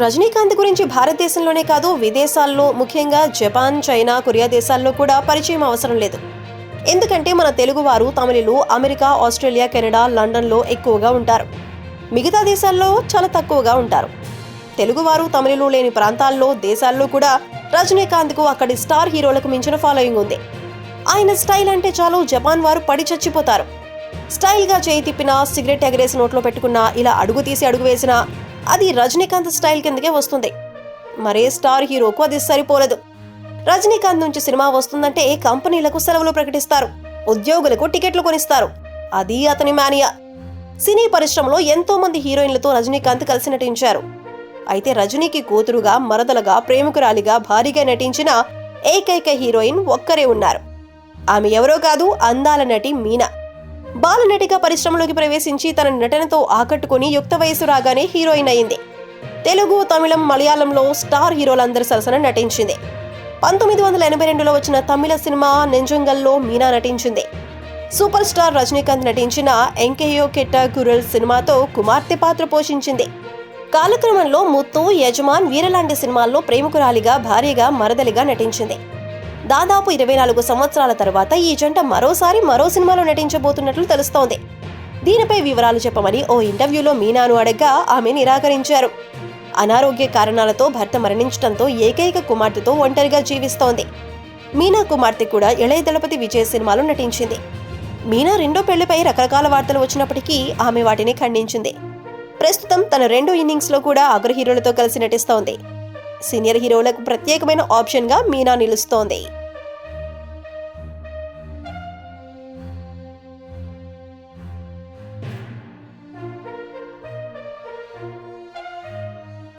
రజనీకాంత్ గురించి భారతదేశంలోనే కాదు విదేశాల్లో ముఖ్యంగా జపాన్ చైనా కొరియా దేశాల్లో కూడా పరిచయం అవసరం లేదు. ఎందుకంటే మన తెలుగువారు తమిళులు అమెరికా ఆస్ట్రేలియా కెనడా లండన్లో ఎక్కువగా ఉంటారు. మిగతా దేశాల్లో చాలా తక్కువగా ఉంటారు. తెలుగువారు తమిళులు లేని ప్రాంతాల్లో దేశాల్లో కూడా రజనీకాంత్కు అక్కడి స్టార్ హీరోలకు మించిన ఫాలోయింగ్ ఉంది. ఆయన స్టైల్ అంటే చాలు జపాన్ వారు పడి చచ్చిపోతారు. స్టైల్గా చేయి తిప్పినా సిగరెట్ ఎగరేసి నోట్లో పెట్టుకున్నా ఇలా అడుగు తీసి అడుగు వేసినా అది రజనీకాంత్ స్టైల్ కిందకే వస్తుంది. మరే స్టార్ హీరోకు అది సరిపోలేదు. రజనీకాంత్ నుంచి సినిమా వస్తుందంటే కంపెనీలకు సెలవులు ప్రకటిస్తారు. ఉద్యోగులకు టికెట్లు కొనిస్తారు. అది అతని మానియా. సినీ పరిశ్రమలో ఎంతో మంది హీరోయిన్లతో రజనీకాంత్ కలిసి నటించారు. అయితే రజనీకి కూతురుగా మరదలుగా ప్రేమికురాలిగా భారీగా నటించిన ఏకైక హీరోయిన్ ఒక్కరే ఉన్నారు. ఆమె ఎవరో కాదు అందాల నటి మీనా. బాలనటిగా పరిశ్రమలోకి ప్రవేశించి తన నటనతో ఆకట్టుకుని యుక్త వయసు రాగానే హీరోయిన్ అయింది. తెలుగు తమిళం మలయాళంలో స్టార్ హీరోలందరి సరసన నటించింది. పంతొమ్మిది వందల ఎనభై రెండులో వచ్చిన తమిళ సినిమా నెంజంగల్లో మీనా నటించింది. సూపర్ స్టార్ రజనీకాంత్ నటించిన ఎంకేయో కెట్ట గురల్ సినిమాతో కుమార్తె పాత్ర పోషించింది. కాలక్రమంలో ముత్తు యజమాన్ వీరలాంటి సినిమాల్లో ప్రేమికురాలిగా భార్యగా మరదలిగా నటించింది. దాదాపు ఇరవై నాలుగు సంవత్సరాల తర్వాత ఈ జంట మరోసారి మరో సినిమాలో నటించబోతున్నట్లు తెలుస్తోంది. దీనిపై వివరాలు చెప్పమని ఓ ఇంటర్వ్యూలో మీనాను అడగ్గా ఆమె నిరాకరించారు. అనారోగ్య కారణాలతో భర్త మరణించడంతో ఏకైక కుమార్తెతో ఒంటరిగా జీవిస్తోంది. మీనా కుమార్తె కూడా ఇళయ దళపతి విజయ్ సినిమాలో నటించింది. మీనా రెండో పెళ్ళిపై రకరకాల వార్తలు వచ్చినప్పటికీ ఆమె వాటిని ఖండించింది. ప్రస్తుతం తన రెండో ఇన్నింగ్స్లో కూడా అగ్ర హీరోలతో కలిసి నటిస్తోంది. సీనియర్ హీరోలకు ప్రత్యేకమైన ఆప్షన్గా మీనా నిలుస్తోంది.